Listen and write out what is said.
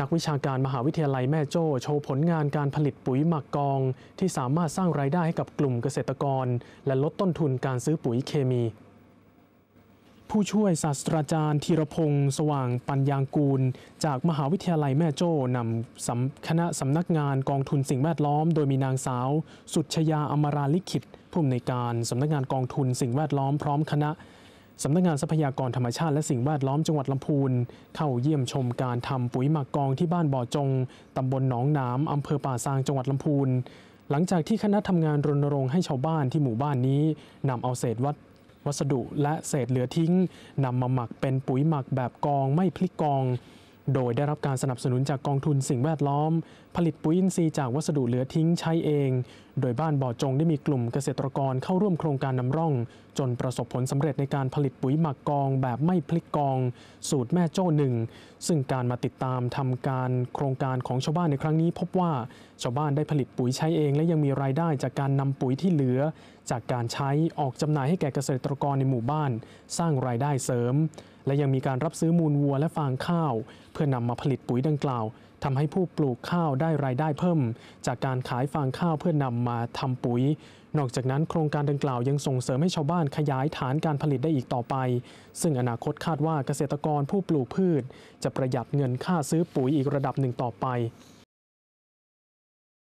นักวิชาการมหาวิทยาลัยแม่โจ้โชว์ผลงานการผลิตปุ๋ยหมักกอง ที่สามารถสร้างรายได้ให้กับกลุ่มเกษตรกร และลดต้นทุนการซื้อปุ๋ยเคมี ผู้ช่วยศาสตราจารย์ธีรพงศ์สว่างปัญญางกูล จากมหาวิทยาลัยแม่โจ้นำคณะสำนักงานกองทุนสิ่งแวดล้อม โดยมีนางสาว สุชยาอมราลิขิตผู้อำนวยการสำนักงานกองทุนสิ่งแวดล้อมพร้อมคณะ สำนักงานทรัพยากรธรรมชาติและสิ่งแวดล้อมจังหวัดลำพูน เข้าเยี่ยมชมการทำปุ๋ยหมักกองที่บ้านบ่อจงตำบลหนองน้ำอำเภอป่าซางจังหวัดลำพูน หลังจากที่คณะทำงานรณรงค์ให้ชาวบ้านที่หมู่บ้านนี้นำเอาเศษวัดวัสดุและเศษเหลือทิ้งนำมาหมักเป็นปุ๋ยหมักแบบกองไม่พลิกกอง โดยได้รับการสนับสนุนจากกองทุนสิ่งแวดล้อม ผลิตปุ๋ยอินทรีย์จากวัสดุเหลือทิ้งใช้เอง โดยบ้านบ่อจงได้มีกลุ่มเกษตรกรเข้าร่วมโครงการนำร่อง จนประสบผลสำเร็จในการผลิตปุ๋ยหมักกองแบบไม่พลิกกอง สูตรแม่โจ้หนึ่งซึ่งการมาติดตามทำการโครงการของชาวบ้านในครั้งนี้ พบว่าชาวบ้านได้ผลิตปุ๋ยใช้เอง และยังมีรายได้จากการนำปุ๋ยที่เหลือจากการใช้ออกจำหน่ายให้แก่เกษตรกรในหมู่บ้าน สร้างรายได้เสริม และยังมีการรับซื้อมูลวัวและฟางข้าว เพื่อนำมาผลิตปุ๋ยดังกล่าวทำให้ผู้ปลูกข้าวได้รายได้เพิ่ม จากการขายฟางข้าวเพื่อนำมาทำปุ๋ย นอกจากนั้นโครงการดังกล่าวยังส่งเสริมให้ชาวบ้านขยายฐานการผลิตได้อีกต่อไป ซึ่งอนาคตคาดว่าเกษตรกรผู้ปลูกพืช จะประหยัดเงินค่าซื้อปุ๋ยอีกระดับหนึ่งต่อไป